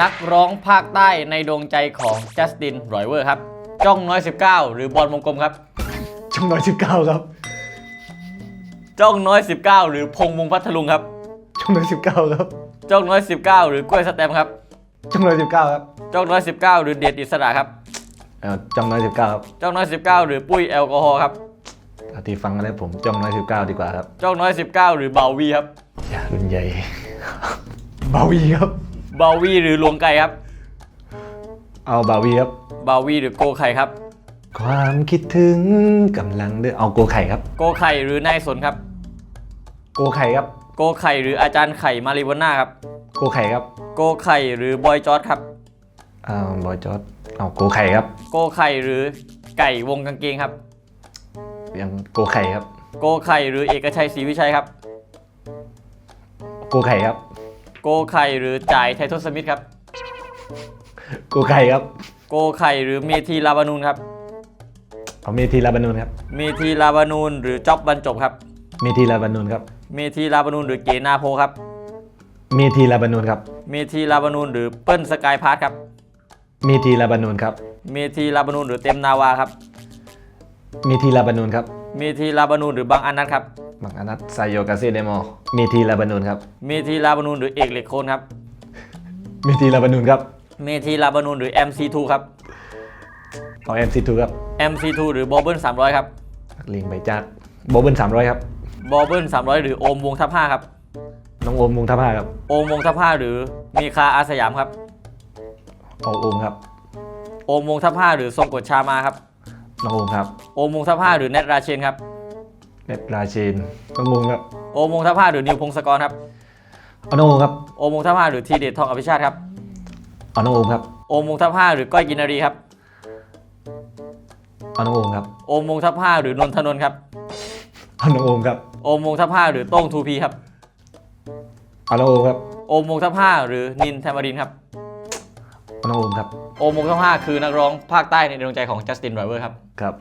นักร้องภาคใต้ในดวงใจของจัสตินรอยเวอร์ครับ จ้องน้อย 19 หรือบอลวงกลมครับ ช่องน้อยสิบเก้าครับจ้องน้อย 19 หรือพงษ์วงพัทลุงครับ ช่องน้อยสิบเก้าครับจ้องน้อย 19 หรือกล้วยสแตมป์ครับ ช่องน้อยสิบเก้าครับจ้องน้อย 19 หรือเดชอิสระครับ เอาช่องน้อยสิบเก้าครับจ้องน้อย 19 หรือปุ้ยแอลกอฮอล์ครับเอาที่ฟังกันแล้วผมช่องน้อยสิบเก้าดีกว่าครับ จ้องน้อย 19 หรือเบาวีครับ อย่ารุ่นใหญ่บาวีครับเบาวีหรือลวงไก่ครับเอาบาวีครับเบาวีหรือโกไข่ครับ ความคิดถึงกำลังเดือเอาโกไข่ครับ โกไข่หรือนายสนครับ โกไข่ครับ โกไข่หรืออาจารย์ไข่มาริวาน่าครับ โกไข่ครับโกไข่หรือบอยจอร์ดครับ เอาบอยจอดเอาโกไข่ครับ โกไข่หรือไก่วงกางเกงครับ ยังโกไข่ครับ โกไข่หรือเอกชัยศรีวิชัยครับ โกไข่ครับ โกไข่หรือจ่ายไททศมิตรครับโกไข่ครับโกไข่หรือเมธีลาบานูนครับ เอาเมทีลาบานูนครับ เมธีลาบานูนหรือจ๊อบบรรจบครับ เมทีลาบานูนครับ เมธีลาบานูนหรือเกนาโพครับ เมทีลาบานูนครับ เมธีลาบานูนหรือเปิ้ลสกายพาร์ทครับ เมทีลาบานูนครับ เมธีลาบานูนหรือเต็มนาวาครับ เมทีลาบานูนครับ เมธีลาบานูนหรือบางอันนัทครับ บังอนัทไซโยกาเซเดโมเมทีลาบานูนครับ เมธีลาบานูนหรือเอกเหล็กโคนครับเมทีลาบานูนครับเมธีลาบานูนหรือ MC2 ครับเอา MC2 ครับ MC2 หรือบอเบิล300 ครับ ลิงไปจากโบเบิลสามร้อยครับ บอเบิล300 หรือโอมวงทับ5ครับ น้องโอมวงท่าผ้าครับโอมวงทับ5หรือมีคาอาสยามครับ เอาโอมครับ โอมวงทับ5หรือทรงกฎชามาครับ น้องโอมครับ โอมวงทับ5หรือแนทราเชนครับ เน็ตราเชนน้องโอมครับโอมวงทับ5หรือนิวพงศกรครับเอาน้องโอมครับโอมวงทับ5หรือทีเดชทองอภิชาติครับเอาน้องโอมครับ โอมวงทับ5หรือก้อยกินนารีครับเอาน้องโอมครับ โอมวงทับ5หรือนนทนนท์ครับเอาน้องโอมครับ โอมวงทับ5หรือโต้งทูพีครับเอาน้องโอมครับ โอมวงทับ5หรือนินแทมารินครับเอาน้องโอมครับ โอมวงทับ5คือนักร้องภาคใต้ในดวงใจของจัสตินไรเวอร์ครับ ครับ